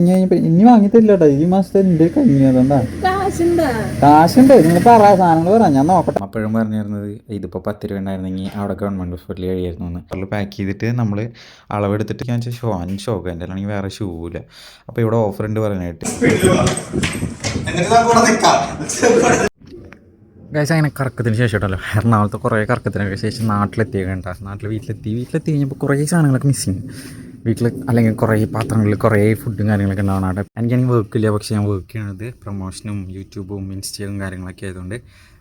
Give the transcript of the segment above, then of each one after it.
ഇനി ഇനി ഈ മാസത്തെ എന്റെ കഴിഞ്ഞതുകൊണ്ടാ കാശുണ്ടാ. കാശുണ്ട്. നിങ്ങൾ പറ സാധനങ്ങൾ പറ. ഞാൻ നോക്കട്ടെ. അപ്പോഴും പറഞ്ഞിരുന്നത് ഇതിപ്പോൾ പത്ത് രൂപ ഉണ്ടായിരുന്നെങ്കിൽ അവിടെ ഗവൺമെന്റ് ഹോസ്പിറ്റലിൽ കഴിയായിരുന്നു എന്ന്. അതിൽ പാക്ക് ചെയ്തിട്ട് നമ്മൾ അളവെടുത്തിട്ട് ഞാൻ ഷോ അഞ്ച് ഷോക്ക് എന്റെ അല്ലെങ്കിൽ വേറെ ഷൂ ഇല്ല. അപ്പോൾ ഇവിടെ ഓഫർ ഉണ്ട് പറയാനായിട്ട് ഗൈസ് അങ്ങനെ കറക്കത്തിന് ശേഷം ഉണ്ടല്ലോ എറണാകുളത്ത് കുറേ കറക്കത്തിനൊക്കെ ശേഷം നാട്ടിലെത്തിയ കണ്ട നാട്ടിൽ വീട്ടിലെത്തി. വീട്ടിലെത്തി കഴിഞ്ഞപ്പോൾ കുറേ സാധനങ്ങളൊക്കെ മിസ്സിങ് വീട്ടിൽ അല്ലെങ്കിൽ കുറേ പാത്രങ്ങളിൽ കുറേ ഫുഡും കാര്യങ്ങളൊക്കെ ഉണ്ടാവണം. അവിടെ എനിക്കാണെങ്കിൽ വർക്കില്ല പക്ഷേ ഞാൻ വർക്ക് ചെയ്യണത് പ്രൊമോഷനും യൂട്യൂബും ഇൻസ്റ്റയും കാര്യങ്ങളൊക്കെ ആയതുകൊണ്ട്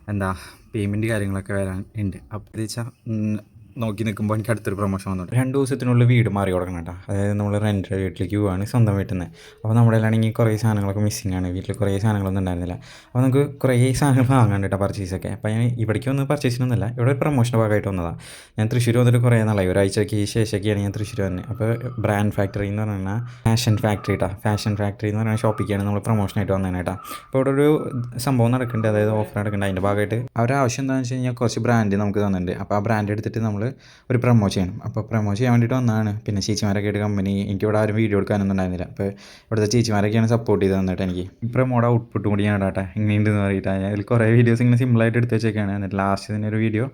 എന്താ പേയ്മെന്റ് കാര്യങ്ങളൊക്കെ വരാൻ ഉണ്ട്. അപ്പോൾ വെച്ചാൽ നോക്കി നിൽക്കുമ്പോൾ എനിക്ക് അടുത്തൊരു പ്രൊമോഷൻ വന്നിട്ട് രണ്ട് ദിവസത്തിനുള്ളിൽ വീട് മാറി കൊടുക്കണം കേട്ടോ അതായത് നമ്മൾ റെന്റ് വീട്ടിലേക്ക് പോവാണ് സ്വന്തം വീട്ടിൽ നിന്ന്. അപ്പോൾ നമ്മുടെ ആണെങ്കിൽ കുറേ സാധനങ്ങളൊക്കെ മിസ്സിംഗ് ആണ്. വീട്ടിൽ കുറേ സാധനങ്ങളൊന്നും ഉണ്ടായിരുന്നില്ല. അപ്പോൾ നമുക്ക് കുറേ സാധനങ്ങൾ വാങ്ങാൻ കേട്ടോ പർച്ചേസൊക്കെ അപ്പോൾ ഞാൻ ഇവിടേക്ക് വന്ന് പർച്ചേസിനൊന്നുമല്ല ഇവിടെ ഒരു പ്രൊമോഷന്റെ ഭാഗമായിട്ട് വന്നതാണ് ഞാൻ തൃശ്ശൂർ വന്നിട്ട് കുറേ നാളായി. ഒരാഴ്ചയ്ക്ക് ശേഷമൊക്കെയാണ് ഞാൻ തൃശ്ശൂർ വന്നത് അപ്പോൾ ബ്രാൻഡ് ഫാക്ടറി എന്ന് പറഞ്ഞാൽ ഫാഷൻ ഫാക്ടറി കേട്ടോ ഫാഷൻ ഫാക്ടറി എന്ന് പറയുന്ന ഷോപ്പിലേക്കാണ് നമ്മൾ പ്രൊമോഷനായിട്ട് വന്നത് കേട്ടോ അപ്പോൾ ഇവിടെ ഒരു സംഭവം നടക്കുന്നുണ്ട്. അതായത് ഓഫർ നടക്കുന്നുണ്ട്. അതിന്റെ ഭാഗമായിട്ട് അവരുടെ ആവശ്യം എന്താണെന്ന് വെച്ച് കഴിഞ്ഞാൽ കുറച്ച് ബ്രാൻഡ് നമുക്ക് തന്നിട്ടുണ്ട്. അപ്പോൾ ആ ബ്രാൻഡ് എടുത്തിട്ട് നമ്മൾ ഒരു പ്രൊമോ ചെയ്യണം. അപ്പോൾ പ്രൊമോ ചെയ്യാൻ വേണ്ടിയിട്ട് വന്നതാണ്. പിന്നെ ചേച്ചിമാരൊക്കെ ആയിട്ട് കമ്പനി എനിക്ക് ഇവിടെ ആരും വീഡിയോ എടുക്കാനൊന്നും ഉണ്ടായിരുന്നില്ല. അപ്പോൾ ഇവിടുത്തെ ചേച്ചിമാരൊക്കെയാണ് സപ്പോർട്ട് ചെയ്ത് തന്നിട്ട് എനിക്ക്. ഈ പ്രൊമോയുടെ ഔട്ട്പുട്ടും കൂടി ഞാൻ ഇടാട്ടെ ഇങ്ങനെയുണ്ടെന്ന് പറഞ്ഞിട്ട്. അതിൽ കുറേ വീഡിയോസ് ഇങ്ങനെ സിമ്പിളായിട്ട് എടുത്ത് വെച്ചേക്കാണ്. എന്നിട്ട് ലാസ്റ്റ് തന്നെ ഒരു വീഡിയോ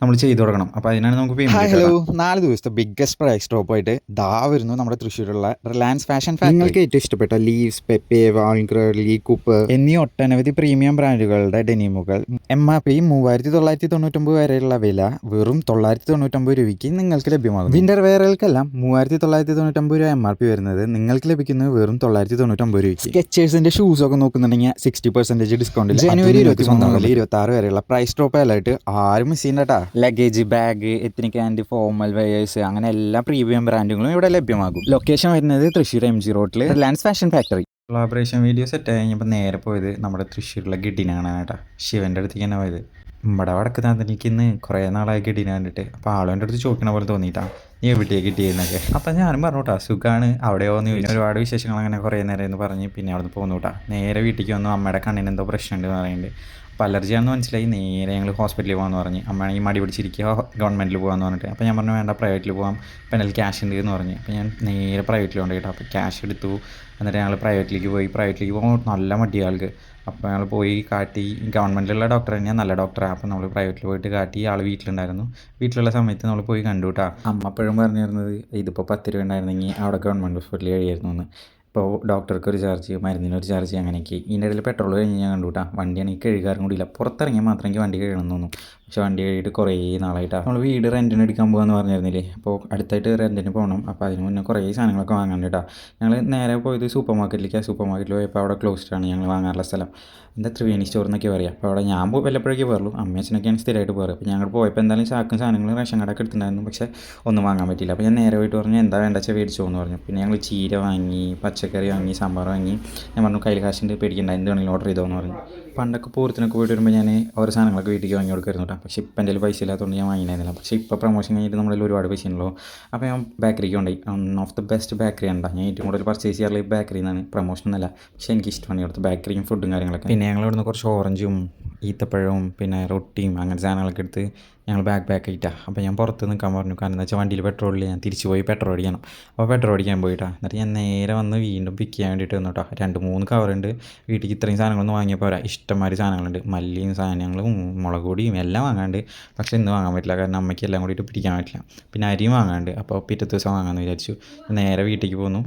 നമ്മൾ ചെയ്തു കൊടുക്കണം അപ്പോൾ അതിനാണ് നമുക്ക് ഹലോ നാല് ദിവസത്തെ ബിഗ്ഗസ്റ്റ് പ്രൈസ് ഡ്രോപ്പ് ആയിട്ട് ദാ വരുന്നു നമ്മുടെ തൃശ്ശൂരുള്ള റിലയൻസ് ഫാഷൻ നിങ്ങൾക്ക് ഏറ്റവും ഇഷ്ടപ്പെട്ട Levi's Pepe Wrangler Lee Cooper എന്നീ ഒട്ടനവധി പ്രീമിയം ബ്രാൻഡുകളുടെ ഡെനിമുകൾ എം ആർ പി മൂവായിരത്തി തൊള്ളായിരത്തി തൊണ്ണൂറ്റൊമ്പത് വരെയുള്ള വില വെറും തൊള്ളായിരത്തി തൊണ്ണൂറ്റൊമ്പത് രൂപയ്ക്ക് നിങ്ങൾക്ക് ലഭ്യമാകും വിന്റർ വെയറുകൾക്കെല്ലാം മൂവായിരത്തി തൊള്ളായിരത്തി തൊണ്ണൂറ്റൊമ്പത് രൂപ എം ആർ പി വരുന്നത് നിങ്ങൾക്ക് ലഭിക്കുന്നത് വെറും തൊള്ളായിരത്തി തൊണ്ണൂറ്റൊമ്പത് രൂപയ്ക്ക് സ്കെച്ചേഴ്സിന്റെ ഷൂസ് ഒക്കെ നോക്കുന്നുണ്ടെങ്കിൽ സിക്സ്റ്റി പെർസെന്റേജ് ഡിസ്കൗണ്ട് ജനുവരി ഇരുപത്തി മൂന്ന് മുതൽ ഇരുപത്തി ആറ് വരെയുള്ള പ്രൈസ് ഡ്രോപ്പ് ആയിട്ട് ആരും miss ചെയ്യണ്ടട്ടാ luggage bag ethnic and formal wears അങ്ങനെ എല്ലാ പ്രീമിയം ബ്രാൻഡുകളും ഇവിടെ ലഭ്യമാകും. ലൊക്കേഷൻ വരുന്നത് തൃശ്ശൂർ എം ജി റോഡിൽ Reliance fashion factory collaboration video set കഴിഞ്ഞപ്പോൾ നേരെ പോയത് നമ്മുടെ തൃശ്ശൂരിലെ ഗിഡിനാണ് കാണാനായിട്ടാ ശിവന്റെ അടുത്തേക്ക് തന്നെ പോയത്. ഇവിടെ വടക്ക് എനിക്ക് ഇന്ന് കുറേ നാളായി ഗിഡിനെ കണ്ടിട്ട്. അപ്പോൾ ആളുടെ അടുത്ത് ചോദിക്കണ പോലെ തോന്നിയിട്ടാ. നീ എവിടെയാണ് കിട്ടിയെന്നൊക്കെ അപ്പം ഞാനും പറഞ്ഞു കേട്ടോ സുഖമാണ് അവിടെയോ? എന്ന് ചോദിച്ചു. ഒരുപാട് വിശേഷങ്ങൾ അങ്ങനെ കുറേ നേരം എന്ന് പറഞ്ഞ് പിന്നെ അവിടെ നിന്ന് പോകുന്നു കേട്ടോ നേരെ വീട്ടിലേക്ക് വന്നു. അമ്മയുടെ കണ്ണിന് എന്തോ പ്രശ്നമുണ്ട് എന്ന് പറയുന്നുണ്ട്. അപ്പോൾ അലർജിയാണെന്ന് മനസ്സിലായി. നേരെ ഞങ്ങൾ ഹോസ്പിറ്റലിൽ പോകാമെന്ന് പറഞ്ഞ്. അമ്മയാണെങ്കിൽ മടി പിടിച്ചിരിക്കുക. ഗവൺമെന്റിൽ പോകാമെന്ന് പറഞ്ഞിട്ട്. അപ്പോൾ ഞാൻ പറഞ്ഞു വേണ്ട പ്രൈവറ്റിൽ പോകാം അപ്പം എന്റെ ക്യാഷ് ഉണ്ട് എന്ന് പറഞ്ഞ്. അപ്പോൾ ഞാൻ നേരെ പ്രൈവറ്റിൽ കൊണ്ട് കേട്ടോ. അപ്പോൾ ക്യാഷ് എടുത്തു. എന്നിട്ട് ഞങ്ങൾ പ്രൈവറ്റിലേക്ക് പോയി. പ്രൈവറ്റിലേക്ക് പോകുമ്പോൾ നല്ല മടി ആൾക്ക്. അപ്പോൾ ഞങ്ങൾ പോയി കാട്ടി. ഗവൺമെന്റിലുള്ള ഡോക്ടർ തന്നെയാണ് നല്ല ഡോക്ടറാണ് അപ്പോൾ നമ്മൾ പ്രൈവറ്റിൽ പോയിട്ട് കാട്ടി. ആൾ വീട്ടിലുണ്ടായിരുന്നു. വീട്ടിലുള്ള സമയത്ത് നമ്മൾ പോയി കണ്ടു കേട്ടോ അമ്മ അപ്പോഴും പറഞ്ഞിരുന്നത് ഇതിപ്പോൾ പത്ത് രൂപ ഉണ്ടായിരുന്നെങ്കിൽ അവിടെ ഗവൺമെന്റ് ഹോസ്പിറ്റലിൽ കഴിയായിരുന്നു എന്ന് ഇപ്പോൾ ഡോക്ടർക്ക് ഒരു ചാർജ് മരുന്നിന് ഒരു ചാർജ് അങ്ങനെയൊക്കെ. ഇതിന്റെ ഇടയിൽ പെട്രോൾ കഴിഞ്ഞ് ഞാൻ കണ്ടു കേട്ടോ വണ്ടിയാണെങ്കിൽ കഴുകാറും കൂടിയില്ല. പുറത്തിറങ്ങിയാൽ മാത്രമേ എനിക്ക് വണ്ടി കഴുകണം തോന്നും പക്ഷേ വണ്ടി കഴുകിയിട്ട് കുറേ നാളായിട്ടാണ് നമ്മൾ വീട് റെന്റിന് എടുക്കാൻ പോകാമെന്ന് പറഞ്ഞിരുന്നില്ലേ അപ്പോൾ അടുത്തായിട്ട് റെന്റിന് പോകണം അപ്പോൾ അതിന് മുന്നേ കുറേ സാധനങ്ങളൊക്കെ വാങ്ങാണ്ട് കേട്ടോ ഞങ്ങൾ നേരെ പോയത് സൂപ്പർ മാർക്കറ്റിലേക്ക് സൂപ്പർ മാർക്കറ്റിൽ പോയപ്പോൾ അവിടെ ക്ലോസ്ഡ് ആണ് ഞങ്ങൾ വാങ്ങാറുള്ള സ്ഥലം. എന്താ ത്രിവേണി സ്റ്റോർ എന്നൊക്കെ പറയാം. അപ്പോൾ അവിടെ ഞാൻ വല്ലപ്പോഴേക്കേ പോയുള്ളൂ അമ്മേച്ചനൊക്കെയാണ് സ്ഥിരമായിട്ട് പോകാറ് അപ്പോൾ ഞങ്ങൾ പോയപ്പോൾ എന്തായാലും ചാക്കും സാധനങ്ങൾ റേഷൻ കടയൊക്കെ എടുത്തിട്ടുണ്ടായിരുന്നു. പക്ഷേ ഒന്നും വാങ്ങാൻ പറ്റില്ല അപ്പോൾ ഞാൻ നേരെ പോയിട്ട് പറഞ്ഞു എന്താ വേണ്ട വെച്ചാൽ മേടിച്ചോ പറഞ്ഞു. പിന്നെ ഞങ്ങൾ ചീര വാങ്ങി പച്ചക്കറി വാങ്ങി സാമ്പാർ വാങ്ങി. ഞാൻ പറഞ്ഞു കയ്യിൽ കാശിന്റെ പേടിക്കണ്ട. എന്ത് വേണമെങ്കിലും ഓർഡർ ചെയ്തോ എന്ന് പറഞ്ഞു. പണ്ടൊക്കെ പൂർത്തിനൊക്കെ പോയിട്ട് വരുമ്പോൾ ഞാൻ ഓരോ സാധനങ്ങളൊക്കെ വീട്ടിലേക്ക് വാങ്ങി കൊടുക്കായിരുന്നു കേട്ടോ പക്ഷേ ഇപ്പം എന്റെ പൈസ ഇല്ലാത്തതുകൊണ്ട് ഞാൻ വാങ്ങിയിരുന്നില്ല പക്ഷേ ഇപ്പോൾ പ്രൊമോഷൻ കഴിഞ്ഞിട്ട് നമ്മളിൽ ഒരുപാട് പൈസ ഉണ്ടല്ലോ. അപ്പോൾ ഞാൻ ബേക്കറിക്ക് കൊണ്ടുപോയി one of the best bakery ആണ് ഞാൻ ഏറ്റവും കൂടുതൽ പർച്ചേസ് ചെയ്യാറുള്ള ഈ ബേക്കറി എന്നാണ് പ്രൊമോഷൻ എന്നല്ല പക്ഷേ എനിക്ക് ഇഷ്ടമാണ് ഇവിടുത്തെ ബേക്കറിയും ഫുഡും കാര്യങ്ങളൊക്കെ. പിന്നെ ഞങ്ങൾ ഇവിടുന്ന് കുറച്ച് ഓറഞ്ചും ഈത്തപ്പഴവും പിന്നെ റൊട്ടിയും അങ്ങനെ സാധനങ്ങളൊക്കെ എടുത്ത് ഞങ്ങൾ ബാക്ക് ബാക്ക് ആയിട്ടാണ് അപ്പോൾ ഞാൻ പുറത്ത് നിൽക്കാൻ പറഞ്ഞു. കാരണം എന്താ വെച്ചാൽ വണ്ടിയിൽ പെട്രോളിൽ ഞാൻ തിരിച്ച് പോയി പെട്രോൾ അടിക്കണം. അപ്പോൾ പെട്രോൾ അടിക്കാൻ പോയിട്ടാ. എന്നിട്ട് ഞാൻ നേരെ വന്ന് വീണ്ടും പിക്ക് ചെയ്യാൻ വേണ്ടിയിട്ട് വന്നു കേട്ടോ രണ്ട് മൂന്ന് കവറുണ്ട് വീട്ടിലേക്ക് ഇത്രയും സാധനങ്ങളൊന്നും വാങ്ങിയപ്പോൾ പോരാ. ഇഷ്ടംമാതിരി സാധനങ്ങളുണ്ട്. മല്ലിയും സാധനങ്ങളും മുളക് പൊടിയും എല്ലാം വാങ്ങാണ്ട് പക്ഷേ ഇന്ന് വാങ്ങാൻ പറ്റില്ല. കാരണം അമ്മയ്ക്ക് എല്ലാം കൂടിയിട്ട് പിടിക്കാൻ പറ്റില്ല. പിന്നെ അരിയും വാങ്ങാണ്ട് അപ്പോൾ പിറ്റത്തെ ദിവസം വാങ്ങാമെന്ന് വിചാരിച്ചു. നേരെ വീട്ടിലേക്ക് പോന്നു.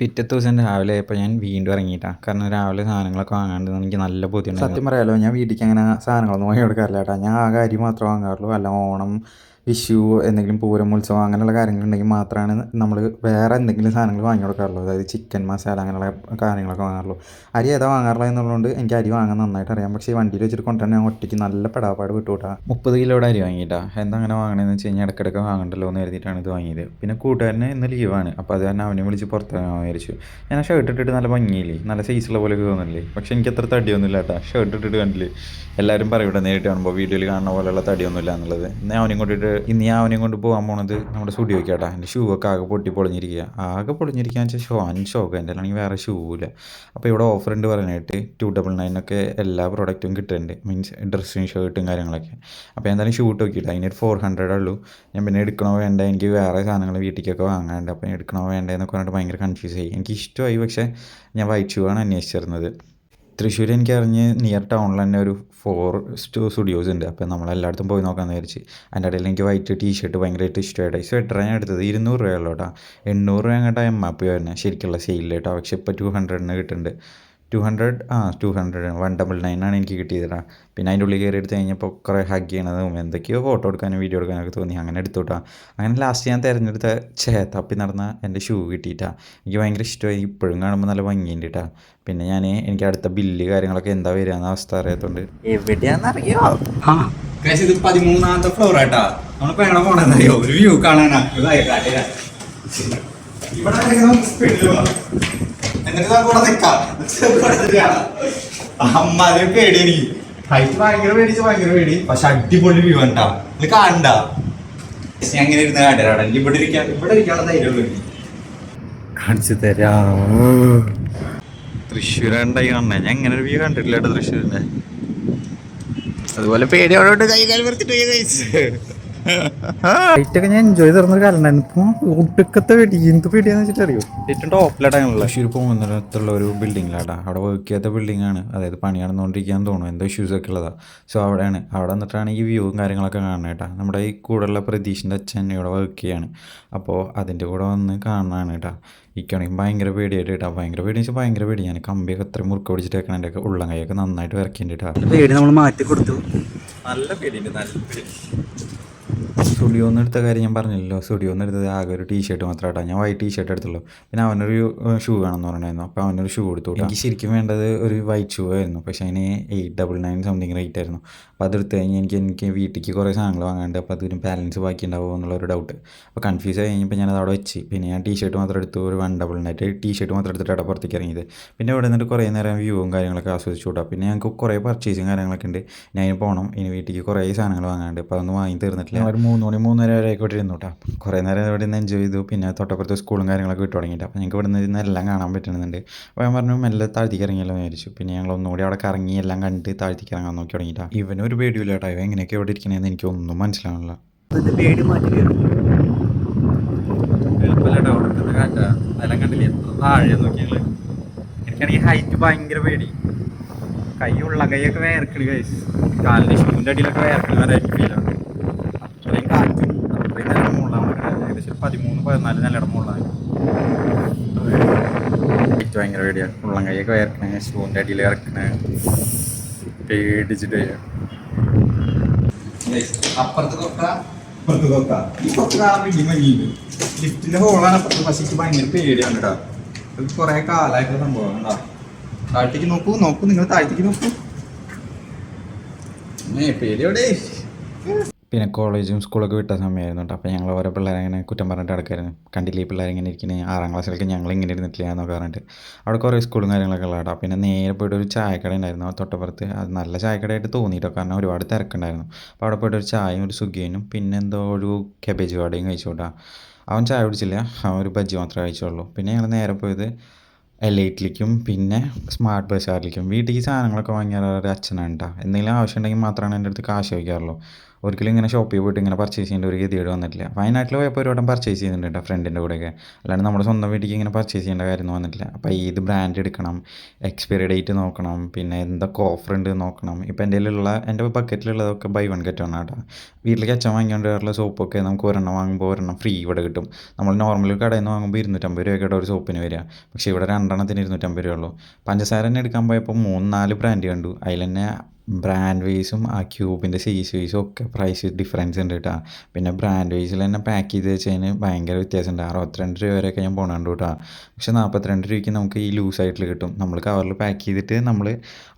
പിറ്റത്തെ ദിവസം രാവിലെ ആയപ്പോൾ ഞാൻ വീണ്ടും ഇറങ്ങിയിട്ടാണ് കാരണം രാവിലെ സാധനങ്ങളൊക്കെ വാങ്ങാണ്ട് എനിക്ക് നല്ല ബുദ്ധിമുട്ട് സത്യം പറയാലോ ഞാൻ വീട്ടിലേക്ക് അങ്ങനെ സാധനങ്ങളൊന്നും വാങ്ങി കൊടുക്കാറില്ല കേട്ടോ. ഞാൻ ആ കാര്യം മാത്രമേ വാങ്ങാറുള്ളൂ. അല്ല ഓണം വിഷു എന്തെങ്കിലും പൂരം ഉത്സവം അങ്ങനെയുള്ള കാര്യങ്ങളുണ്ടെങ്കിൽ മാത്രമാണ് നമ്മൾ വേറെ എന്തെങ്കിലും സാധനങ്ങൾ വാങ്ങി കൊടുക്കാറുള്ളൂ. അതായത് ചിക്കൻ മസാല അങ്ങനെയുള്ള കാര്യങ്ങളൊക്കെ വാങ്ങാറുള്ളൂ. അരി ഏതാ വാങ്ങാറുള്ളത് എന്നുള്ളതുകൊണ്ട് എനിക്ക് അരി വാങ്ങാൻ നന്നായിട്ട് അറിയാം. പക്ഷേ വണ്ടിയിൽ വെച്ചിട്ട് കൊണ്ടുവരാൻ ഞാൻ ഒറ്റയ്ക്ക് നല്ല പെടാപ്പാട് വിട്ടുകൂട്ടാ. മുപ്പത് കിലോയുടെ അരി വാങ്ങിയിട്ടാ. എന്താ അങ്ങനെ വാങ്ങണമെന്ന് വെച്ച് കഴിഞ്ഞാൽ ഇടയ്ക്കിടയ്ക്ക് വാങ്ങണ്ടല്ലോ എന്ന് കരുതിയിട്ടാണ് ഇത് വാങ്ങിയത്. പിന്നെ കൂട്ടുകാരനെ ഇന്ന് ലീവാണ്. അപ്പോൾ അത് തന്നെ അവനെ വിളിച്ച് പുറത്തിറങ്ങാൻ വിചാരിച്ചു. ഞാൻ ആ ഷർട്ട് ഇട്ടിട്ട് നല്ല ഭംഗിയില്ലേ? നല്ല സൈസുള്ള പോലെ തോന്നില്ലേ? പക്ഷേ എനിക്ക് അത്ര തടിയൊന്നുമില്ല കേട്ടോ ഷർട്ട് ഇട്ടിട്ട് കണ്ടില്ലേ? എല്ലാവരും പറയൂടെ നേരിട്ട് കാണുമ്പോൾ വീഡിയോയിൽ കാണുന്ന പോലെയുള്ള തടിയൊന്നുമില്ല എന്നുള്ളത്. ഞാൻ അവനും കൊണ്ടിട്ട് ഇന്ന് ഞാൻ അവനെയും കൊണ്ട് പോകാൻ പോണത് നമ്മുടെ സ്റ്റുഡിയോക്ക് കേട്ടാ എന്റെ ഷൂ ഒക്കെ ആകെ പൊട്ടി പൊളിഞ്ഞിരിക്കുക ആകെ പൊളിഞ്ഞിരിക്കുകയെന്ന് വെച്ചാൽ ഷോ അൻഷോക്ക് എന്റെ അല്ലെങ്കിൽ വേറെ ഷൂ ഇല്ല. അപ്പോൾ ഇവിടെ ഓഫർ ഉണ്ട് പറയാനായിട്ട്. ടു ഡബിൾ നയനൊക്കെ എല്ലാ പ്രോഡക്റ്റും കിട്ടുന്നുണ്ട് മീൻസ് ഡ്രസ്സും ഷർട്ടും കാര്യങ്ങളൊക്കെ. അപ്പോൾ എന്തായാലും ഷൂ നോക്കിയിട്ട് അതിനൊരു ഫോർ ഹൺഡ്രഡ് ഉള്ളൂ. ഞാൻ പിന്നെ എടുക്കണോ വേണ്ട? എനിക്ക് വേറെ സാധനങ്ങൾ വീട്ടിലേക്കൊക്കെ വാങ്ങാനുണ്ട്. അപ്പോൾ എടുക്കണോ വേണ്ടതെന്നൊക്കെ പറഞ്ഞിട്ട് ഭയങ്കര കൺഫ്യൂസ് ആയി. എനിക്ക് ഇഷ്ടമായി പക്ഷേ ഞാൻ വൈറ്റ് ഷൂ ആണ് അന്വേഷിച്ചിരുന്നത്. തൃശ്ശൂർ എനിക്ക് അറിഞ്ഞ് നിയർ ടൗണിൽ തന്നെ ഒരു ഫോർ സ്റ്റു സ്റ്റുഡിയോസ് ഉണ്ട്. അപ്പോൾ നമ്മൾ എല്ലായിടത്തും പോയി നോക്കാമെന്ന് വിചാരിച്ച്. അതിന്റെ ഇടയിൽ എനിക്ക് വൈറ്റ് ടീ ഷർട്ട് ഭയങ്കരമായിട്ട് ഇഷ്ടമായിട്ട് സ്വെറ്ററാണ് ഞാൻ എടുത്തത് ഇരുന്നൂറ് രൂപയുള്ളൂ കേട്ടോ എണ്ണൂറ് രൂപ കേട്ടോ എം ആർ പി വരുന്നത് ശരിക്കുള്ള സെയിലിൽ കേട്ടോ പക്ഷേ ഇപ്പോൾ ടു ഹൺഡ്രഡിന് കിട്ടുന്നുണ്ട് ടു ഹൺഡ്രഡ് ആ two hundred one double nine ആണ് എനിക്ക് കിട്ടിയത് പിന്നെ അതിന്റെ ഉള്ളിൽ കയറി എടുത്ത് കഴിഞ്ഞപ്പോൾ കുറേ ഹഗ് ചെയ്യണതും എന്തൊക്കെയോ ഫോട്ടോ എടുക്കാനും വീഡിയോ എടുക്കാനൊക്കെ തോന്നി. അങ്ങനെ എടുത്തു അങ്ങനെ ലാസ്റ്റ് ഞാൻ തിരഞ്ഞെടുത്ത ചേ തപ്പി നടന്ന എന്റെ ഷൂ കിട്ടിയിട്ടാ. എനിക്ക് ഭയങ്കര ഇഷ്ടമായി. ഇപ്പോഴും കാണുമ്പോൾ നല്ല ഭംഗിയുണ്ട് കേട്ടാ പിന്നെ ഞാൻ എനിക്ക് അടുത്ത ബില്ല് കാര്യങ്ങളൊക്കെ എന്താ വരിക എന്ന അവസ്ഥ അറിയാത്തോണ്ട്. എവിടെയാണെന്നറിയോ ഇത് പതിമൂന്നാമത്തെ ഫ്ലോർ ആട്ടാ നമ്മളിപ്പോ പേണ പോണെന്നറിയോ? ഒരു വ്യൂ കാണാനാ. ഇവിടെ എന്നിട്ട് ഞാൻ കൂടെ നിൽക്കാം അമ്മാതിരി പേടി എനിക്ക് ഹൈറ്റ് ഭയങ്കര പേടിച്ച് ഭയങ്കര പേടി. പക്ഷെ അടിപൊളി വ്യൂ ഉണ്ടാ ഇത് കാണണ്ട? ഞാൻ ഇങ്ങനെ ഇരുന്ന് കാട്ടില്ല എനിക്ക് ഇവിടെ ഇരിക്കാൻ ഇവിടെ ഇരിക്കാനുള്ള ധൈര്യമുള്ളൂ കാണിച്ചു തരാം. തൃശ്ശൂർ ഉണ്ടായി കാണണേ ഞാൻ ഇങ്ങനെ ഒരു വ്യൂ കണ്ടിട്ടില്ല കേട്ടോ തൃശ്ശൂരിന്റെ അതുപോലെ പേടിയോട് കൈ കാൽ ലൈറ്റൊക്കെ ഞാൻ എൻജോയ് തരുന്നൊരു കാലം ഇപ്പം ഒടുക്കത്തെ പേടി എന്ത് പേടിയാന്ന് വെച്ചിട്ട് അറിയോ ഏറ്റവും ടോപ്പിലായിട്ടാണല്ലോ തൃശ്ശൂർ പോകുന്നിടത്തുള്ള ഒരു ബിൽഡിങ്ങിലാട്ടാ അവിടെ വർക്ക് ചെയ്യാത്ത ബിൽഡിംഗ് ആണ് അതായത് പണി നടന്നുകൊണ്ടിരിക്കാൻ തോന്നുന്നു. എന്തോ ഇഷ്യൂസ് ഒക്കെ ഉള്ളതാ. സോ അവിടെയാണ്. അവിടെ വന്നിട്ടാണ് ഈ വ്യൂവും കാര്യങ്ങളൊക്കെ കാണുന്നത് കേട്ടാ. നമ്മുടെ ഈ കൂടെയുള്ള പ്രതീഷിന്റെ അച്ഛൻ ഇവിടെ വർക്ക് ചെയ്യാണ്. അപ്പോൾ അതിന്റെ കൂടെ വന്ന് കാണാനാണ് കേട്ടാ. ഇക്കാണെങ്കിൽ ഭയങ്കര പേടിയായിട്ട് കേട്ടാ. ഭയങ്കര പേടി വെച്ചാൽ ഭയങ്കര പേടി. ഞാൻ കമ്പിയൊക്കെ അത്രയും മുറുക്ക പിടിച്ചിട്ട് വെക്കണം. എന്റെ ഒക്കെ ഉള്ളം കൈയൊക്കെ നന്നായിട്ട് വിറക്കിണ്ട് കേട്ടാ. പേടി നമ്മൾ മാറ്റി കൊടുത്തു. നല്ല പേടിയുണ്ട്. നല്ല പേടി. സ്റ്റുഡിയോ നിന്ന് എടുത്ത കാര്യം ഞാൻ പറഞ്ഞില്ലല്ലോ. സ്റ്റുഡിയോ നിന്ന് എടുത്തത് ആകെ ഒരു ടീഷർട്ട് മാത്രമായിട്ടാണ് ഞാൻ വൈറ്റ് ടീഷർട്ട് എടുത്തുള്ളൂ. പിന്നെ അവനൊരു ഷൂ വേണമെന്ന് പറഞ്ഞായിരുന്നു അപ്പോൾ അവനൊരു ഷൂ കൊടുത്തു എനിക്ക് ശരിക്കും വേണ്ടത് ഒരു വൈറ്റ് ഷൂ ആയിരുന്നു. പക്ഷേ അതിന് eight double nine something rate ആയിരുന്നു. അപ്പോൾ അതെടുത്ത് കഴിഞ്ഞ് എനിക്ക് എനിക്ക് വീട്ടിലേക്ക് കുറേ സാധനങ്ങൾ വാങ്ങാണ്ട് അപ്പോൾ അതിന് ബാലൻസ് ബാക്കി ഉണ്ടാവുമോ എന്നുള്ളൊരു ഡൗട്ട് അപ്പോൾ കൺഫ്യൂസ് ആയി കഴിഞ്ഞപ്പോൾ ഞാനത് അവിടെ വെച്ച്. പിന്നെ ഞാൻ ടീഷർട്ട് മാത്രം എടുത്തു ഒരു one double nine T shirt മാത്രം എടുത്തിട്ടാണ് പുറത്തേക്ക് ഇറങ്ങിയത്. പിന്നെ ഇവിടെ നിന്നിട്ട് കുറേ നേരം വ്യൂവും കാര്യങ്ങളൊക്കെ ആസ്വദിച്ചു കൂട്ടാം പിന്നെ ഞങ്ങൾക്ക് കുറേ പർച്ചേസും കാര്യങ്ങളൊക്കെ ഉണ്ട്. ഞാൻ പോകണം ഇനി വീട്ടിലേക്ക് കുറേ സാധനങ്ങൾ വാങ്ങാണ്ട് അപ്പോൾ അതൊന്നും വാങ്ങി തീർന്നിട്ടില്ല. ഒരു മൂന്ന് മണി മൂന്നര വരെ ആയിക്കോട്ടെ ഇരുന്നു കേട്ടോ കുറേ നേരം ഇവിടെ നിന്ന് എൻജോയ് ചെയ്തു. പിന്നെ തൊട്ടപ്പുറത്ത് സ്കൂളും കാര്യങ്ങളൊക്കെ വിട്ടു തുടങ്ങിയിട്ട്. അപ്പോൾ ഞങ്ങൾക്ക് ഇവിടെ നിന്ന് എല്ലാം കാണാൻ പറ്റുന്നുണ്ട് അപ്പോൾ ഞാൻ പറഞ്ഞു മെല്ലെ താഴ്ത്തിക്ക് ഇറങ്ങിയല്ലോ എന്ന് വിചാരിച്ചു. പിന്നെ ഞങ്ങൾ ഒന്നുകൂടി അവിടെ കറങ്ങി എല്ലാം കണ്ട് താഴ്ത്തിക്ക് ഇറങ്ങാൻ നോക്കി തുടങ്ങിയിട്ടാ. ഇവനൊരു പേടിയില്ല കേട്ടോ ഇവ എങ്ങനെയൊക്കെ ഇവിടെ ഇരിക്കണേന്ന് എനിക്ക് ഒന്നും മനസ്സിലാവണില്ല. പേടി മാറ്റി കയറും. എനിക്കാണെങ്കിൽ ഹൈറ്റ് ഭയങ്കര പേടി. കൈ ഉള്ള കൈയൊക്കെ വേർക്കണ് കൈ കാലിന്റെ ഷൂവിന്റെ അടിയിലൊക്കെ വേർക്കണ വരെ ഫീലാണ് അത്രയും കാറ്റും അത്രയും നല്ല മുകളാണ് ഏകദേശം ഒരു പതിമൂന്ന് നല്ല നല്ല ഇടമുള്ളതാണ് ഹൈറ്റ് ഭയങ്കര പേടിയാണ് ഉള്ളം കൈയൊക്കെ വയർക്കണേ ഷൂവിന്റെ അടിയിൽ ഇറക്കണേ പേടിച്ചിട്ട്. അപ്പുറത്ത് തൊക്ക ഈ തൊക്ക കാണാൻ വേണ്ടി മഞ്ഞിണ്ട്. ലിഫ്റ്റിന്റെ ഹോളാണ് അപ്പുറത്ത് പക്ഷേ ഭയങ്കര പേടിയാണ് കേട്ടോ അത് കുറേ കാലമായിട്ടുള്ള സംഭവം കേട്ടോ താഴത്തേക്ക് നോക്കൂ നോക്കൂ നിങ്ങൾ താഴത്തേക്ക് നോക്കൂ. പേടി പേടിയോടെ പിന്നെ കോളേജും സ്കൂളൊക്കെ വിട്ട സമയമായിരുന്നു കേട്ടോ അപ്പോൾ ഞങ്ങൾ ഓരോ പിള്ളേരെ അങ്ങനെ കുറ്റം പറഞ്ഞിട്ട് നടക്കായിരുന്നു. കണ്ടില്ലേ ഈ പിള്ളേർ ഇങ്ങനെ ഇരിക്കുന്നത് ആറാം ക്ലാസ്സിലൊക്കെ ഞങ്ങൾ ഇങ്ങനെ ഇരുന്നിട്ടില്ല എന്നൊക്കെ പറഞ്ഞിട്ട്. അവിടെ കുറേ സ്കൂളും കാര്യങ്ങളൊക്കെ ഉള്ള കേട്ടോ പിന്നെ നേരെ പോയിട്ട് ഒരു ചായക്കട ഉണ്ടായിരുന്നു. തൊട്ടപ്പുറത്ത്. അത് നല്ല ചായക്കടയായിട്ട് തോന്നിയിട്ടോ കാരണം ഒരുപാട് തിരക്കുണ്ടായിരുന്നു. അപ്പോൾ അവിടെ പോയിട്ട് ഒരു ചായയും ഒരു സുഖിയനും പിന്നെ എന്തോ ഒരു കബേജ് വാടയും കഴിച്ചു അവൻ ചായ കുടിച്ചില്ല. അവൻ ഒരു ബജ്ജി മാത്രമേ കഴിച്ചുള്ളൂ. പിന്നെ ഞങ്ങൾ നേരെ പോയത് എലൈറ്റിലേക്കും പിന്നെ സ്മാർട്ട് ബസാറിലേക്കും വീട്ടിലേക്ക് സാധനങ്ങളൊക്കെ വാങ്ങിയാൽ ഒരു അച്ഛനാണ് കേട്ടോ എന്തെങ്കിലും ആവശ്യം ഉണ്ടെങ്കിൽ മാത്രമാണ് എന്റെ അടുത്ത് കാശ് ചോദിക്കാറുള്ളൂ. ഒരിക്കലും ഇങ്ങനെ ഷോപ്പിൽ പോയിട്ട് ഇങ്ങനെ പർച്ചേസ് ചെയ്യേണ്ട ഒരു ഗതികേട് വന്നിട്ടില്ല. വയനാട്ടിൽ പോയപ്പോൾ ഒരുവട്ടം പർച്ചേസ് ചെയ്യുന്നുണ്ട് കേട്ടോ ഫ്രണ്ടിന്റെ കൂടെയൊക്കെ. അല്ലാണ്ട് നമ്മുടെ സ്വന്തം വീട്ടിലേക്ക് ഇങ്ങനെ പർച്ചേസ് ചെയ്യേണ്ട കാര്യമൊന്നും വന്നിട്ടില്ല. അപ്പോൾ ഏത് ബ്രാൻഡ് എടുക്കണം? എക്സ്പയറി ഡേറ്റ് നോക്കണം. പിന്നെ എന്തൊക്കെ ഓഫർ ഉണ്ട് നോക്കണം. ഇപ്പോൾ എന്റെ കയ്യിലുള്ള എന്റെ ബക്കറ്റിലുള്ളതൊക്കെ ബൈ വൺ ഗെറ്റ് വൺ കേട്ടോ വീട്ടിലേക്ക് അച്ഛൻ വാങ്ങിക്കൊണ്ട് വരാറുള്ള സോപ്പൊക്കെ നമുക്ക് ഒരെണ്ണം വാങ്ങുമ്പോൾ ഒരെണ്ണം ഫ്രീ ഇവിടെ കിട്ടും. നമ്മൾ നോർമൽ കടയിൽ നിന്ന് വാങ്ങുമ്പോൾ ഇരുന്നൂറ്റമ്പത് രൂപയൊക്കെ ഒരു സോപ്പിന് വരിക. പക്ഷേ ഇവിടെ രണ്ടെണ്ണത്തിന് ഇരുന്നൂറ്റമ്പത് രൂപയുള്ളൂ ഉള്ളൂ. പഞ്ചസാര തന്നെ എടുക്കാൻ പോയപ്പോൾ മൂന്ന് നാല് ബ്രാൻഡ് കണ്ടു. അതിൽ തന്നെ ബ്രാൻഡ് വൈസും ആ ക്യൂബിന്റെ സൈസ് വൈസും ഒക്കെ പ്രൈസ് ഡിഫറൻസ് ഉണ്ട് കേട്ടോ പിന്നെ ബ്രാൻഡ് വൈസിൽ തന്നെ പാക്ക് ചെയ്ത് വെച്ചതിന് ഭയങ്കര വ്യത്യാസമുണ്ട്. അറുപത്തിരണ്ട് രൂപ വരെയൊക്കെ ഞാൻ പോകണുണ്ട് കേട്ടോ പക്ഷേ നാൽപ്പത്തിരണ്ട് രൂപയ്ക്ക് നമുക്ക് ഈ ലൂസ് ലൂസായിട്ട് കിട്ടും. നമ്മൾ കവറിൽ പാക്ക് ചെയ്തിട്ട് നമ്മൾ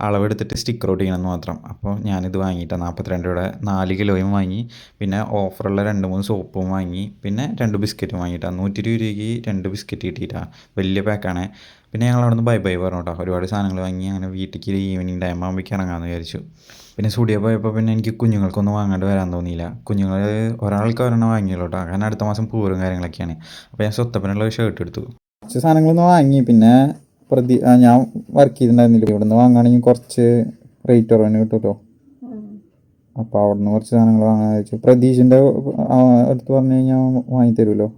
അളവെടുത്തിട്ട് സ്റ്റിക്കർ ഔട്ട് ചെയ്യണമെന്ന് മാത്രം. അപ്പോൾ ഞാനിത് വാങ്ങിയിട്ടാണ് നാൽപ്പത്തിരണ്ട് രൂപയുടെ നാല് കിലോയും വാങ്ങി. പിന്നെ ഓഫറുള്ള രണ്ട് മൂന്ന് സോപ്പും വാങ്ങി. പിന്നെ രണ്ട് ബിസ്ക്കറ്റും വാങ്ങിയിട്ടാണ് നൂറ്റി ഇരുപത് രൂപയ്ക്ക് രണ്ട് ബിസ്ക്കറ്റ് കിട്ടിയിട്ടാണ് വലിയ പാക്കാണ് പിന്നെ ഞങ്ങൾ അവിടെ നിന്ന് ബൈ ബൈ പറഞ്ഞു കേട്ടോ ഒരുപാട് സാധനങ്ങൾ വാങ്ങി അങ്ങനെ വീട്ടിലേക്ക് ഈവനിങ് ടൈം ആകുമ്പോഴേക്ക് ഇറങ്ങാമെന്ന് വിചാരിച്ചു. പിന്നെ സ്റ്റുഡിയോ പോയപ്പോൾ പിന്നെ എനിക്ക് കുഞ്ഞുങ്ങൾക്കൊന്നും വാങ്ങാണ്ട് വരാൻ തോന്നിയില്ല. കുഞ്ഞുങ്ങൾ ഒരാൾക്ക് ഒരെണ്ണം വാങ്ങിയല്ലോ കേട്ടോ കാരണം അടുത്ത മാസം പൂരം കാര്യങ്ങളൊക്കെയാണ്. അപ്പോൾ ഞാൻ സ്വത്തപ്പനുള്ള ഒരു ഷർട്ട് എടുത്തു. കുറച്ച് സാധനങ്ങളൊന്നും വാങ്ങി. പിന്നെ പ്രതി ഞാൻ വർക്ക് ചെയ്തിട്ടുണ്ടായിരുന്നില്ല. ഇവിടെ നിന്ന് വാങ്ങുകയാണെങ്കിൽ കുറച്ച് റേറ്റ് കുറവിന് കിട്ടുമല്ലോ അപ്പോൾ അവിടെ നിന്ന് കുറച്ച് സാധനങ്ങൾ വാങ്ങാൻ വെച്ചു പ്രതീഷിന്റെ അടുത്ത് പറഞ്ഞു കഴിഞ്ഞാൽ വാങ്ങി തരുമല്ലോ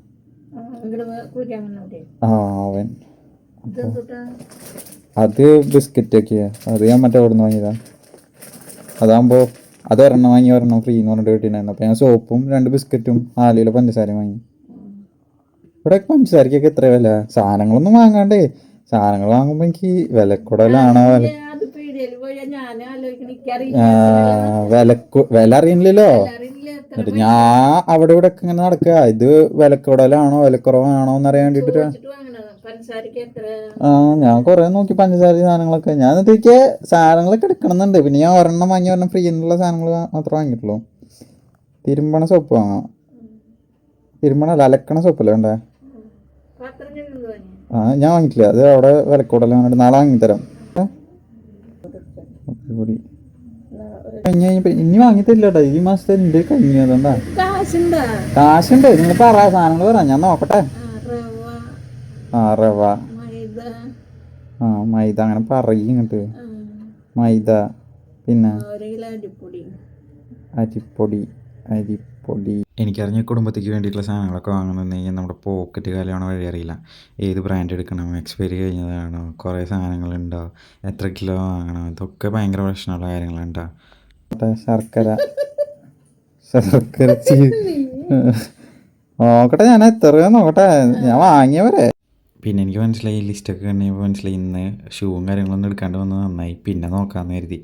ആ അവൻ. അത് ബിസ്ക്കറ്റ് ഒക്കെയാ അത് ഞാൻ മറ്റേ അവിടെ നിന്ന് വാങ്ങിയതാ. അതാകുമ്പോ അത് ഒരെണ്ണം വാങ്ങി ഒരെണ്ണം ഫ്രീ എന്ന് പറഞ്ഞിട്ട് കിട്ടിയിട്ടുണ്ടായിരുന്നു. അപ്പൊ ഞാൻ സോപ്പും രണ്ട് ബിസ്ക്കറ്റും ആലിയിലെ പഞ്ചസാരയും വാങ്ങി. ഇവിടെ പഞ്ചസാരക്കൊക്കെ എത്ര വില. സാധനങ്ങളൊന്നും വാങ്ങാണ്ടേ. സാധനങ്ങൾ വാങ്ങുമ്പോ എനിക്ക് വിലക്കുടലാണോ? വില വിലക്കു വില അറിയില്ലല്ലോ എന്നിട്ട് ഞാൻ അവിടെ ഇവിടെ ഒക്കെ ഇങ്ങനെ നടക്കുക. ഇത് വിലക്കുടലാണോ? വിലക്കുറവാണോ എന്ന് അറിയാൻ വേണ്ടിട്ട് ആ ഞാൻ കൊറേ നോക്കി പഞ്ചസാര സാധനങ്ങളൊക്കെ. ഞാൻ എന്നിട്ട് സാധനങ്ങളൊക്കെ എടുക്കണമെന്നുണ്ട് പിന്നെ ഞാൻ ഒരെണ്ണം വാങ്ങി ഒരെണ്ണം ഫ്രീ എന്നുള്ള സാധനങ്ങൾ മാത്രം വാങ്ങിയിട്ടുള്ളൂ. തിരുമ്പണ സോപ്പ് വാങ്ങാം. തിരുമ്പണ അല്ല അലക്കണ സോപ്പല്ലേ വേണ്ടേ? ആ ഞാൻ വാങ്ങിയിട്ടില്ല അത് അവിടെ വിലക്കൂടല പറഞ്ഞിട്ട് നാളെ വാങ്ങിത്തരാം. ഇനി വാങ്ങിത്തരില്ല കേട്ടോ ഈ മാസത്തെ എന്റെ കാശുണ്ട്. നിങ്ങൾ പറ സാധനങ്ങൾ പറ. ഞാൻ നോക്കട്ടെ. ആ റവ. ആ മൈദ. അങ്ങനെ പറയും ഇങ്ങോട്ട്. മൈദ. പിന്നെ? അരിപ്പൊടി. അരിപ്പൊടി. എനിക്കറിഞ്ഞ കുടുംബത്തേക്ക് വേണ്ടിയിട്ടുള്ള സാധനങ്ങളൊക്കെ വാങ്ങുന്നുണ്ടെങ്കിൽ നമ്മുടെ പോക്കറ്റ് കാലമാണോ വഴി അറിയില്ല. ഏത് ബ്രാൻഡ് എടുക്കണം? എക്സ്പയറി കഴിഞ്ഞതാണോ? കുറേ സാധനങ്ങളുണ്ടോ? എത്ര കിലോ വാങ്ങണം? ഇതൊക്കെ ഭയങ്കര പ്രശ്നമുള്ള കാര്യങ്ങളുണ്ടോ. ശർക്കര. ശർക്കര നോക്കട്ടെ ഞാൻ എത്ര നോക്കട്ടെ. ഞാൻ വാങ്ങിയവരെ. പിന്നെ എനിക്ക് മനസ്സിലായി ഈ ലിസ്റ്റൊക്കെ കണ്ടപ്പോൾ മനസ്സിലായി ഇന്ന് ഷൂവും കാര്യങ്ങളൊന്നും എടുക്കാണ്ട് വന്നത് നന്നായി. പിന്നെ നോക്കാമെന്ന് കരുതി.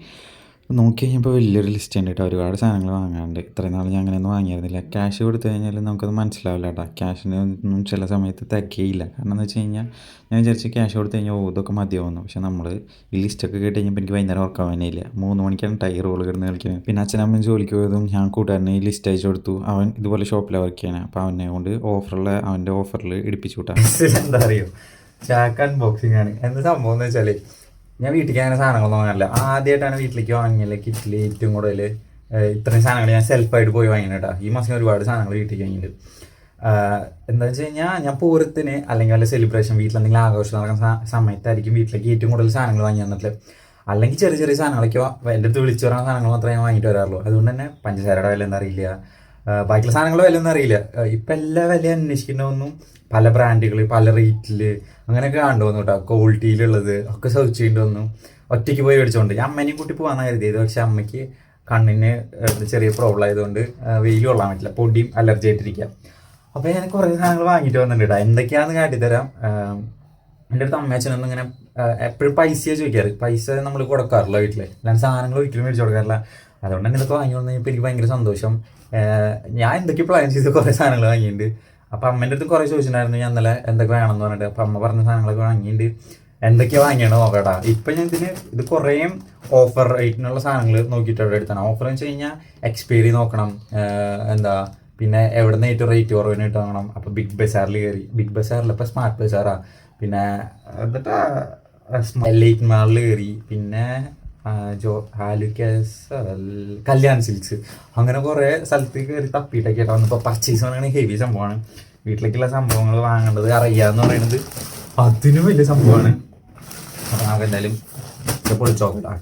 നോക്കി കഴിഞ്ഞപ്പോൾ വലിയൊരു ലിസ്റ്റ് ഉണ്ട് കേട്ടോ. ഒരുപാട് സാധനങ്ങൾ വാങ്ങാണ്ട് ഇത്രയും നാൾ ഞാൻ അങ്ങനെയൊന്നും വാങ്ങിയിരുന്നില്ല. ക്യാഷ് കൊടുത്തു കഴിഞ്ഞാൽ നമുക്കത് മനസ്സിലാവില്ല കേട്ടോ. ക്യാഷിന് ഒന്നും ചില സമയത്ത് തികയില്ല. കാരണം എന്ന് വെച്ച് കഴിഞ്ഞാൽ ഞാൻ വിചാരിച്ച് ക്യാഷ് കൊടുത്തു കഴിഞ്ഞാൽ ഓ ഇതൊക്കെ മതിയാവുന്നു. പക്ഷെ നമ്മൾ ഈ ലിസ്റ്റൊക്കെ കേട്ട് കഴിഞ്ഞപ്പോൾ എനിക്ക് വൈകുന്നേരം ഉറക്കാൻ വേണ്ടിയില്ല. മൂന്ന് മണിക്കാണ് ടയർ റോൾ കിടന്ന് കളിക്കുന്നത്. പിന്നെ അച്ഛനമ്മയും ജോലിക്ക് പോയതും ഞാൻ കൂട്ടുകാരനെ ഈ ലിസ്റ്റ് അയച്ചു കൊടുത്തു. അവൻ ഇതുപോലെ ഷോപ്പിൽ വർക്ക് ചെയ്യണം. അപ്പോൾ അവനെ കൊണ്ട് ഓഫറുള്ള അവന്റെ ഓഫറിൽ ഇടിപ്പിച്ചു വിട്ടാ എന്താ അറിയോ? ചാക്ക് അൺബോക്സിംഗ് ആണ്. എന്ത് സംഭവം എന്ന് വെച്ചാൽ ഞാൻ വീട്ടിലേക്ക് അങ്ങനെ സാധനങ്ങളൊന്നും വാങ്ങാനില്ല ആദ്യമായിട്ടാണ് വീട്ടിലേക്ക് വാങ്ങിയത് കിറ്റിൽ ഏറ്റവും കൂടുതൽ ഇത്രയും സാധനങ്ങൾ ഞാൻ സെൽഫായിട്ട് പോയി വാങ്ങിയത് കേട്ടോ. ഈ മാസം ഒരുപാട് സാധനങ്ങൾ വീട്ടിലേക്ക് വാങ്ങിയിട്ടുണ്ട് എന്താ വെച്ച് കഴിഞ്ഞാൽ ഞാൻ പൂരത്തിന് അല്ലെങ്കിൽ വല്ല സെലിബ്രേഷൻ വീട്ടിൽ എന്തെങ്കിലും ആഘോഷം നടക്കുന്ന സമയത്തായിരിക്കും വീട്ടിലേക്ക് ഏറ്റവും കൂടുതൽ സാധനങ്ങൾ വാങ്ങി തന്നിട്ട് അല്ലെങ്കിൽ ചെറിയ ചെറിയ സാധനങ്ങളൊക്കെ എന്റെ അടുത്ത് വിളിച്ചു പറയുന്ന സാധനങ്ങൾ മാത്രമേ ഞാൻ വാങ്ങിയിട്ട് വരാറുള്ളൂ. അതുകൊണ്ട് തന്നെ പഞ്ചസാരയുടെ വില എന്താ അറിയില്ല. ബാക്കിയുള്ള സാധനങ്ങളുടെ വില ഒന്നും അറിയില്ല. ഇപ്പം എല്ലാ വില അന്വേഷിക്കുന്നതൊന്നും പല ബ്രാൻഡുകൾ പല റേറ്റിൽ അങ്ങനെയൊക്കെ കണ്ടു വന്നു കേട്ടോ ക്വാളിറ്റിയിലുള്ളത് ഒക്കെ സെർച്ച് ചെയ്യേണ്ടി വന്നു. ഒറ്റയ്ക്ക് പോയി മേടിച്ചോണ്ട്. ഞാൻ അമ്മേനെയും കൂട്ടി കരുതി. കരുതിയത് പക്ഷെ അമ്മയ്ക്ക് കണ്ണിന് ചെറിയ പ്രോബ്ലം ആയതുകൊണ്ട് വെയിൽ കൊള്ളാൻ പറ്റില്ല. പൊടിയും അലർജി ആയിട്ടിരിക്കുക അപ്പോൾ ഞാൻ കുറേ സാധനങ്ങൾ വാങ്ങിയിട്ട് വന്നിട്ടുണ്ട് എന്തൊക്കെയാണെന്ന് കാട്ടിത്തരാം. എന്റെ അടുത്ത് അമ്മയച്ഛനൊന്നും ഇങ്ങനെ എപ്പോഴും പൈസയാണ് ചോദിക്കാറ്. പൈസ നമ്മൾ കൊടുക്കാറില്ല വീട്ടിൽ അല്ലാണ്ട് സാധനങ്ങൾ ഒരിക്കലും മേടിച്ച് കൊടുക്കാറില്ല. അതുകൊണ്ട് തന്നെ ഇതൊക്കെ വാങ്ങി വന്നു കഴിഞ്ഞപ്പോൾ എനിക്ക് ഭയങ്കര സന്തോഷം. ഞാൻ എന്തൊക്കെ പ്ലാൻ ചെയ്ത് കുറേ സാധനങ്ങൾ വാങ്ങിയിട്ടുണ്ട് അപ്പോൾ അമ്മേന്റെ അടുത്ത് കുറേ ചോദിച്ചിട്ടുണ്ടായിരുന്നു ഞാൻ ഇന്നലെ എന്തൊക്കെ വേണമെന്ന് പറഞ്ഞിട്ട്. അപ്പം അമ്മ പറഞ്ഞ സാധനങ്ങളൊക്കെ വാങ്ങിയിട്ട് എന്തൊക്കെയാണ് വാങ്ങിയാണ് നോക്കട്ടാ. ഇപ്പം ഞാൻ ഇതിന് ഇത് കുറേ ഓഫർ റേറ്റിനുള്ള സാധനങ്ങൾ നോക്കിയിട്ട് അവിടെ എടുത്താണ് ഓഫർ എന്ന് വെച്ച് കഴിഞ്ഞാൽ എക്സ്പയറി നോക്കണം എന്താ പിന്നെ എവിടെ നിന്ന് ഏറ്റവും റേറ്റ് കുറവിന് നോക്കണം അപ്പോൾ ബിഗ് ബസാറിൽ കയറി. ബിഗ് ബസാറിൽ ഇപ്പോൾ സ്മാർട്ട് ബസാറാ പിന്നെ എന്നിട്ട് ലൈറ്റ് മാളിൽ കയറി. പിന്നെ ജോ ഹാലുക്കാസ് കല്യാൺ സിൽക്സ്. അങ്ങനെ കുറേ സ്ഥലത്ത് കയറി തപ്പിയിട്ടൊക്കെ ആയിട്ട് വന്നപ്പോൾ പർച്ചേസ് പറയുകയാണെങ്കിൽ ഹെവി സംഭവമാണ്. വീട്ടിലേക്കുള്ള സംഭവങ്ങൾ വാങ്ങേണ്ടത് അറിയാന്ന് പറയുന്നത്. അതിനും വലിയ സംഭവമാണ്. അപ്പോൾ നമുക്ക് എന്തായാലും ഇത് പൊളിച്ചോക്കട്ടാ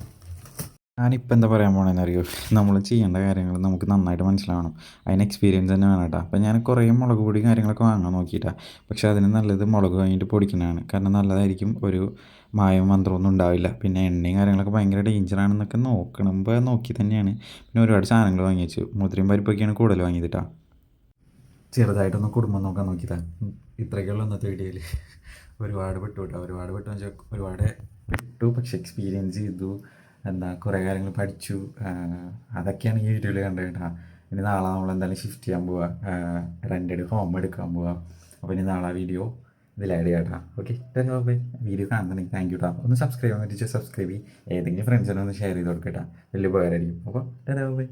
ഞാനിപ്പോൾ എന്താ പറയാൻ പോകണമെന്ന് അറിയോ? നമ്മൾ ചെയ്യേണ്ട കാര്യങ്ങൾ നമുക്ക് നന്നായിട്ട് മനസ്സിലാവണം. അതിന് എക്സ്പീരിയൻസ് തന്നെ വേണം കേട്ടോ അപ്പോൾ ഞാൻ കുറേ മുളക് പൊടി കാര്യങ്ങളൊക്കെ വാങ്ങാൻ നോക്കിയിട്ടാണ് പക്ഷേ അതിന് നല്ലത് മുളക് വാങ്ങിയിട്ട് പൊടിക്കുന്നതാണ്. കാരണം നല്ലതായിരിക്കും ഒരു മായം മന്ത്രമൊന്നും ഉണ്ടാവില്ല. പിന്നെ എണ്ണയും കാര്യങ്ങളൊക്കെ ഭയങ്കര ഡേഞ്ചറാണെന്നൊക്കെ നോക്കണമ്പോൾ നോക്കി തന്നെയാണ്. പിന്നെ ഒരുപാട് സാധനങ്ങൾ വാങ്ങി വെച്ചു മുദ്രയും പരിപ്പൊക്കെയാണ് കൂടുതൽ വാങ്ങിയത് കേട്ടോ ചെറുതായിട്ടൊന്ന് കുടുംബം നോക്കാൻ നോക്കിയതാണ്. ഇത്രയൊക്കെയുള്ള ഇന്നത്തെ വീഡിയോയിൽ ഒരുപാട് പെട്ടു കേട്ടോ ഒരുപാട് പെട്ടു വെച്ചാൽ ഒരുപാട് പെട്ടു പക്ഷെ എക്സ്പീരിയൻസ് ചെയ്തു. എന്താ കുറേ കാര്യങ്ങൾ പഠിച്ചു. അതൊക്കെയാണ് ഈ വീഡിയോയിൽ കണ്ടത് കേട്ടോ ഇനി നാളെ നമ്മൾ എന്തായാലും ഷിഫ്റ്റ് ചെയ്യാൻ പോവാ. റെന്റഡ് ഹോം എടുക്കാൻ പോവാ. അപ്പോൾ ഇനി നാളെ വീഡിയോ ഇതിൽ ആഡ് ചെയ്യാം കേട്ടോ ഓക്കെ ബൈ വീഡിയോ കാണുന്നുണ്ടെങ്കിൽ താങ്ക് യു കേട്ടോ ഒന്ന് സബ്സ്ക്രൈബ് ചെയ്യാൻ പറ്റിച്ച് സബ്സ്ക്രൈബ് ചെയ്യും. ഏതെങ്കിലും ഫ്രണ്ട്സിനൊന്ന് ഷെയർ ചെയ്ത് കൊടുക്കട്ടാ വലിയ ഉപകാരമായിരിക്കും. അപ്പോൾ ബൈ